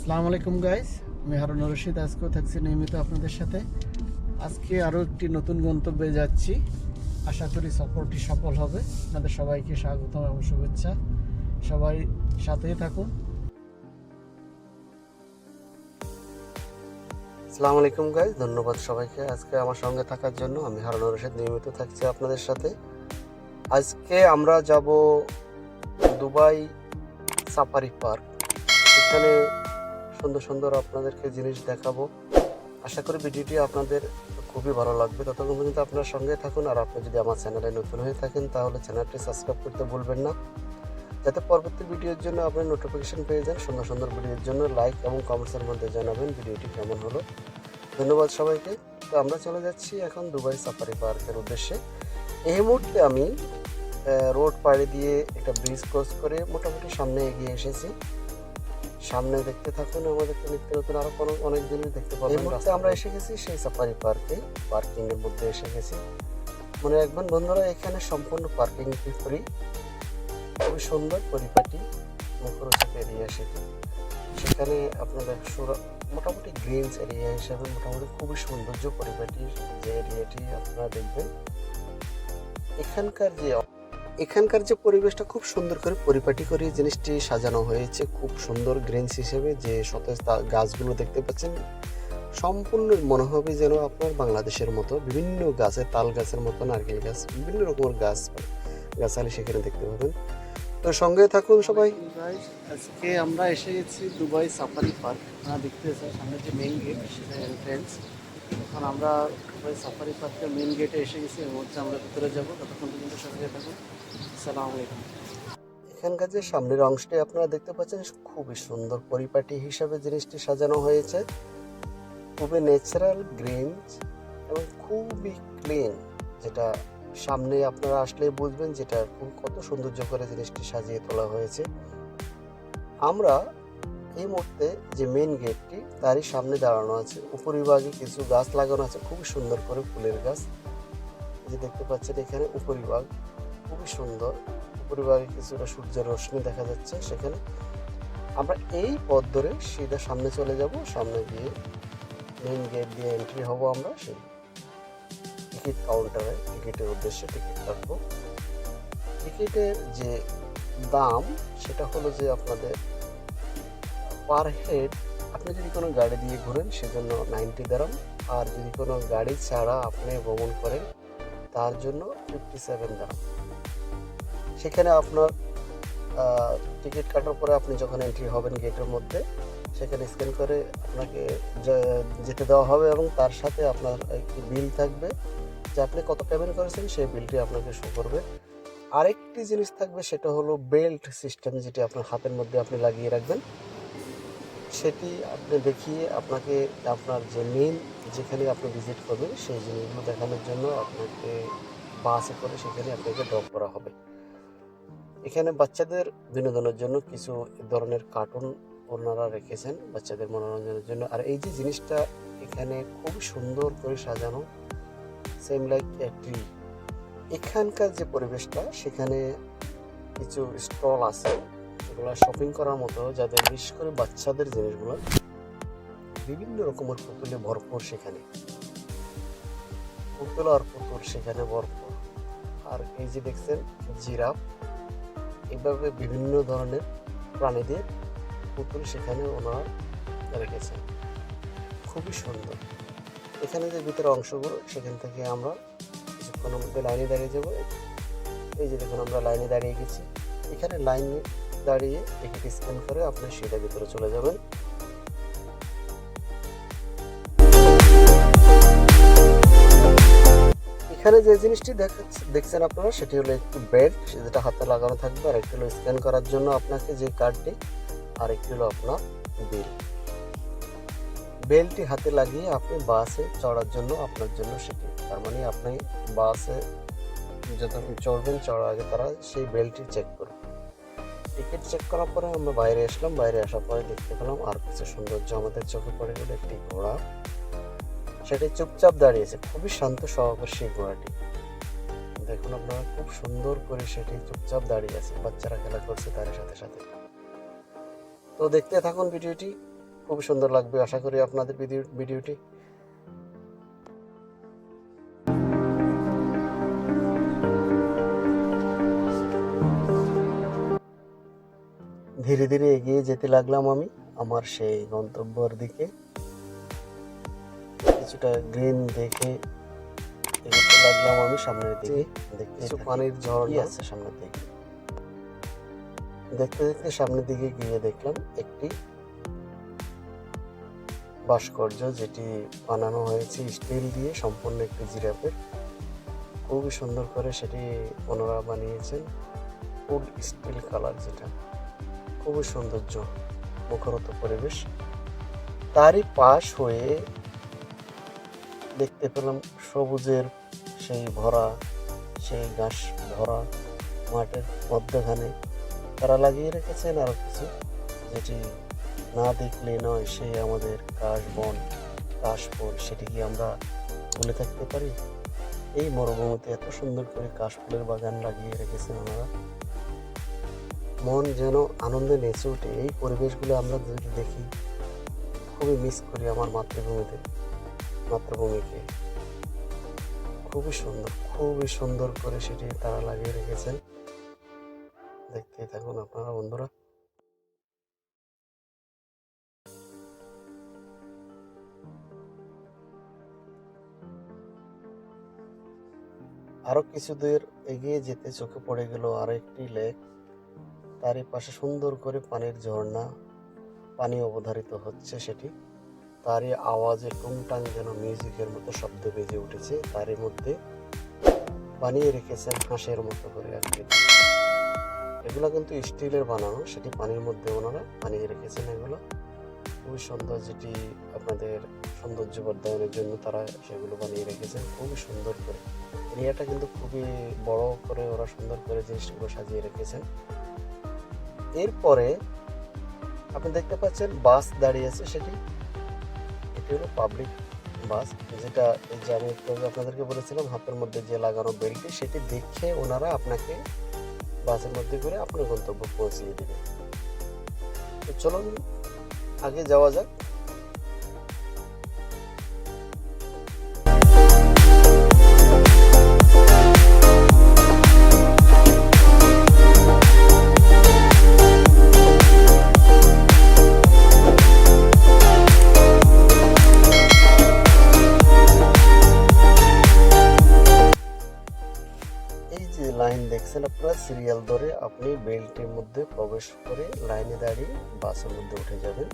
আসসালামু আলাইকুম গাইস আমি হারুন রশিদ, আজকেও থাকছি নিয়মিত আপনাদের সাথে। আজকে আরও একটি নতুন গন্তব্যে যাচ্ছি। আশা করি সফরটি সফল হবে। আপনাদের সবাইকে স্বাগতম এবং শুভেচ্ছা। সবাই সাথেই থাকুন। আসসালামু আলাইকুম গাইজ ধন্যবাদ সবাইকে আজকে আমার সঙ্গে থাকার জন্য। আমি হারুন রশিদ, নিয়মিত থাকছি আপনাদের সাথে। আজকে আমরা যাব দুবাই সাফারি পার্ক। এখানে সুন্দর সুন্দর আপনাদেরকে জিনিস দেখাবো। আশা করি ভিডিওটি আপনাদের খুবই ভালো লাগবে। ততক্ষণ পর্যন্ত আপনার সঙ্গে থাকুন আর আপনি যদি আমার চ্যানেলে নতুন হয়ে থাকেন, তাহলে চ্যানেলটি সাবস্ক্রাইব করতে ভুলবেন না। যাতে পরবর্তী ভিডিওর জন্য আপনি নোটিফিকেশন পেয়ে যান, সুন্দর সুন্দর ভিডিওর জন্য লাইক এবং কমেন্টসের মধ্যে জানাবেন ভিডিওটি কেমন হলো। ধন্যবাদ সবাইকে। তো আমরা চলে যাচ্ছি এখন দুবাই সাফারি পার্কের উদ্দেশ্যে। এই মুহূর্তে আমি রোড পাড়ি দিয়ে একটা ব্রিজ ক্রস করে মোটামুটি সামনে এগিয়ে এসেছি। সামনে দেখতে থাকুন আমাদেরকে নিত্য নতুন আরও অনেক জিনিস দেখতে পাবেন এই মুহূর্তে আমরা এসে গেছি সেই সাফারি পার্কে পার্কিং এর মধ্যে এসে গেছি। মনে রাখবেন বন্ধুরা এখানে সম্পূর্ণ পার্কিং ফ্রি খুবই সুন্দর পরিপাটি মুখরোচক এরিয়া সেটি। সেখানে আপনাদের মোটামুটি গ্রিনস এরিয়া হিসাবে মোটামুটি খুবই সৌন্দর্য পরিপাটি যে এরিয়াটি আপনারা দেখবেন। এখানকার যে এখানকার যে পরিবেশটা খুব সুন্দর করে পরিপাটি করে জিনিসটি সাজানো হয়েছে, খুব সুন্দর গ্রিনস হিসেবে যে সতেজ গাছগুলো দেখতে পাচ্ছেন। সম্পূর্ণ মনে হবে যেন আপনার বাংলাদেশের মতো, বিভিন্ন গাছের তাল গাছের মতো, নারকেল গাছ, বিভিন্ন রকমের গাছ, গাছালি সেখানে দেখতে পাবেন। তো সঙ্গে থাকুন সবাই। আজকে আমরা এসে গেছি দুবাই সাফারি পার্ক। আপনারা দেখতে সামনে যে মেইন গেট সেটা এন্ট্রেন্স এখন আমরা দুবাই সাফারি পার্কের মেইন গেটে এসে গেছি, এর মধ্যে আমরা ভিতরে যাব। ততক্ষণ পর্যন্ত সঙ্গে থাকুন। আসসালামু আলাইকুম। এখানকার যে সামনের অংশটি আপনারা দেখতে পাচ্ছেন, খুবই সুন্দর পরিপাটি হিসাবে জিনিসটি সাজানো হয়েছে। খুবই ন্যাচারাল গ্রিন এবং খুবই ক্লিন যেটা সামনে আপনারা আসলে বুঝবেন যেটা কত সৌন্দর্য করে জিনিসটি সাজিয়ে তোলা হয়েছে। আমরা এই মুহূর্তে যে মেন গেটটি তারই সামনে দাঁড়ানো আছে। উপরিভাগে কিছু গাছ লাগানো আছে, খুবই সুন্দর করে ফুলের গাছ। যে দেখতে পাচ্ছেন, এখানে উপরিভাগ খুবই সুন্দর। পরিবারে কিছুটা সূর্যের রশ্মি দেখা যাচ্ছে সেখানে। আমরা এই পথ ধরে সিধা সামনে চলে যাব। সামনে গিয়ে মেইন গেট দিয়ে এন্ট্রি হব আমরা। সেই টিকিট কাউন্টারে টিকিটের উদ্দেশ্যে টিকিট কাটবো। টিকিটের যে দাম, সেটা হলো যে আপনাদের পার হেড, আপনি যদি কোনো গাড়ি দিয়ে ঘুরেন, সেজন্য নাইনটি দাম আর যদি কোনো গাড়ি ছাড়া আপনি ভ্রমণ করেন, তার জন্য ফিফটি সেভেন দাম সেখানে আপনার টিকিট কাটার পরে আপনি যখন এন্ট্রি হবেন গেটের মধ্যে, সেখানে স্ক্যান করে আপনাকে যেতে দেওয়া হবে এবং তার সাথে আপনার একটি বিল থাকবে, যে আপনি কত পেমেন্ট করেছেন, সেই বিলটি আপনাকে শো করবে। আরেকটি জিনিস থাকবে, সেটা হলো বেল্ট সিস্টেম যেটি আপনার হাতের মধ্যে আপনি লাগিয়ে রাখবেন। সেটি আপনি দেখিয়ে আপনাকে আপনার যে মেন যেখানে আপনি ভিজিট করবেন, সেই জিনিসগুলো দেখানোর জন্য আপনাকে বাসে করে সেখানে আপনাকে ড্রপ করা হবে। এখানে বাচ্চাদের বিনোদনের জন্য কিছু ধরনের কার্টুন ওনারা রেখেছেন বাচ্চাদের মনোরঞ্জনের জন্য। আর এই যে জিনিসটা এখানে খুব সুন্দর করে সাজানো সেম লাইক এ ট্রি এখানকার যে পরিবেশটা, সেখানে কিছু স্টল আছে। যেগুলো শপিং করার মতো যাদের বিশেষ করে বাচ্চাদের জিনিসগুলো বিভিন্ন রকমের পুতুলে ভরপুর সেখানে। পুতুল আর পুতুল সেখানে ভরপুর। আর এই যে দেখছেন জিরাফ এইভাবে বিভিন্ন ধরনের প্রাণীদের পুতুল সেখানে ওনারা রেখেছেন। খুবই সুন্দর। এখানে যে ভিতরে অংশগুলো, সেখান থেকে আমরা কিছুক্ষণের মধ্যে লাইনে দাঁড়িয়ে যাব। এই যে দেখুন, আমরা লাইনে দাঁড়িয়ে গেছি। এখানে লাইনে দাঁড়িয়ে টিকিট স্ক্যান করে আপনি সেটা ভিতরে চলে যাবেন। এখানে যে জিনিসটি দেখছেন আপনারা, সেটি হলো একটি বেল্ট যেটা হাতে লাগানো থাকবে, আর একটি হলো স্ক্যান করার জন্য আপনাকে যে কার্ডটি আর একটি হলো আপনার বিল বেলটি হাতে লাগিয়ে আপনি বাসে চড়ার জন্য আপনার জন্য সেটি। তার মানে আপনি বাসে যতক্ষণ চড়বেন, চড়ার আগে তারা সেই বেলটি চেক টিকিট চেক করার পরে আমরা বাইরে আসলাম, বাইরে আসার পরে দেখতে পেলাম আর কিছু সৌন্দর্য আমাদের চোখে পড়ে গেল একটি ঘোড়া। সেটি চুপচাপ দাঁড়িয়েছে, খুবই শান্ত স্বভাবের সেই ঘোড়াটি। দেখুন আপনারা, খুব সুন্দর করে সেটি চুপচাপ দাঁড়িয়ে আছে, বাচ্চারা খেলা করছে তার সাথে সাথে। তো দেখতে থাকুন ভিডিওটি খুব সুন্দর লাগবে, আশা করি আপনাদের ভিডিও ভিডিওটি ধীরে ধীরে এগিয়ে যেতে লাগলাম আমি আমার সেই গন্তব্যর দিকে। কিছুটা গ্রিন দেখে এগোতে লাগলাম আমি সামনের দিকে। দেখতে কিছু পানির ঝর্ণা। আছে সামনের দিকে? দেখতে দেখতে সামনের দিকে গিয়ে দেখলাম একটি ভাস্কর্য যেটি বানানো হয়েছে স্টিল দিয়ে সম্পূর্ণ একটি জিরাফের। খুবই সুন্দর করে সেটি ওনারা বানিয়েছেন। ফুল স্টিল কালার যেটা। খুবই সৌন্দর্য মুখরত পরিবেশ। তারই পাশ হয়ে দেখতে পেলাম সবুজের সেই ভরা, সেই ঘাস ভরা মাঠের মধ্যখানে। তারা লাগিয়ে রেখেছেন আরও কিছু, যেটি না দেখলে নয় সে আমাদের কাশ বন কাশফুল সেটি কি আমরা ভুলে থাকতে পারি? এই মরুভূমিতে এত সুন্দর করে কাশফুলের বাগান লাগিয়ে রেখেছেন ওনারা। মন যেন আনন্দে নেচে ওঠে। এই পরিবেশগুলো আমরা যদি দেখি, খুবই মিস করি আমার মাতৃভূমিতে, মাতৃভূমিকে। খুবই সুন্দর খুবই সুন্দর করে সেটি তারা লাগিয়ে রেখেছেন। দেখতেই থাকুন আপনারা বন্ধুরা। আরও কিছু দূর এগিয়ে যেতে চোখে পড়ে গেল আরও একটি লেক তারই পাশে সুন্দর করে পানির ঝর্ণা, পানি অবধারিত হচ্ছে সেটি। তারই আওয়াজে টুংটাং যেন মিউজিকের মতো শব্দ বেজে উঠেছে, তারই মধ্যে বানিয়ে রেখেছেন হাঁসের মতো করে আর কি। এগুলো কিন্তু স্টিলের বানানো, সেটি পানির মধ্যে ওনারা বানিয়ে রেখেছেন এগুলো। খুবই সুন্দর যেটি আপনাদের সৌন্দর্য বর্ধনের জন্য তারা সেগুলো বানিয়ে রেখেছেন, খুবই সুন্দর করে। এরিয়াটা কিন্তু খুবই বড় করে ওরা সুন্দর করে জিনিসগুলো সাজিয়ে রেখেছেন। এরপরে আপনি দেখতে পাচ্ছেন বাস দাঁড়িয়ে আছে সেটি। এটি হলো পাবলিক বাস, যেটা এই যে আমি আপনাদেরকে বলেছিলাম, হাতের মধ্যে যে লাগানো বেল্টটি, সেটি দেখে ওনারা আপনাকে বাসের মধ্যে করে আপনার গন্তব্য পৌঁছিয়ে দেবে। তো চলুন, আগে যাওয়া যাক। লাইন দেখছেন আপনারা সিরিয়াল ধরে আপনি বেল্টের মধ্যে প্রবেশ করে লাইনে দাঁড়িয়ে বাসের মধ্যে উঠে যাবেন।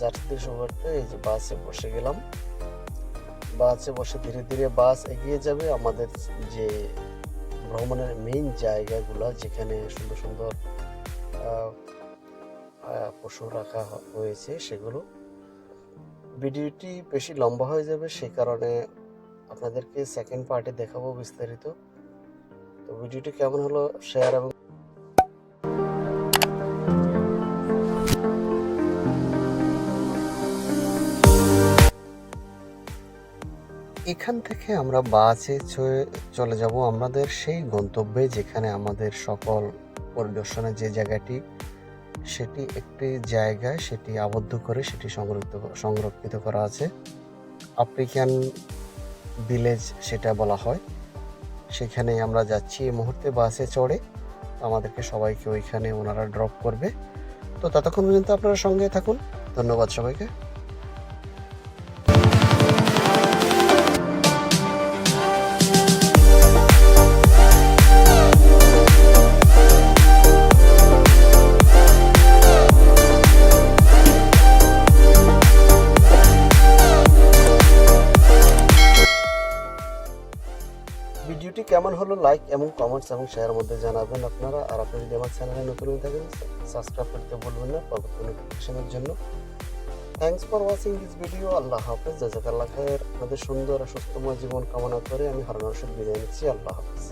যাত্রী সুবার্তে এই যে বাসে বসে গেলাম। বাসে বসে ধীরে ধীরে বাস এগিয়ে যাবে আমাদের যে ভ্রমণের মেইন জায়গাগুলো, যেখানে সুন্দর সুন্দর পশু রাখা হয়েছে সেগুলো। ভিডিওটি বেশি লম্বা হয়ে যাবে, সে কারণে আপনাদেরকে সেকেন্ড পার্টে দেখাবো বিস্তারিত। তো ভিডিওটি কেমন হলো শেয়ার এবং এখান থেকে আমরা বাসে চলে যাব আমাদের সেই গন্তব্যে, যেখানে আমাদের সকল পরিদর্শনের যে জায়গাটি, সেটি একটি জায়গায় সেটি আবদ্ধ করে সেটি সংরক্ষিত সংরক্ষিত করা আছে। আফ্রিকান ভিলেজ সেটা বলা হয়। সেখানে আমরা যাচ্ছি। এই মুহূর্তে বাসে চড়ে আমাদেরকে সবাইকে ওইখানে ওনারা ড্রপ করবে। তো ততক্ষণ পর্যন্ত আপনারা সঙ্গে থাকুন। ধন্যবাদ সবাইকে। হলো লাইক এবং কমেন্টস এবং শেয়ার মধ্যে জানাবেন আপনারা। আর আপনি যদি আমার চ্যানেলে নতুন হয়ে থাকেন সাবস্ক্রাইব করতে বলবেন না। পরবর্তী নোটিফিকেশনের জন্য। Thanks for watching this video আল্লাহ হাফেজ। জাজাকাল্লাহ খায়ের। আপনাদের সুন্দর আর সুস্থময় জীবন কামনা করে আমি হারানোর বিদায় নিচ্ছি। আল্লাহ হাফেজ।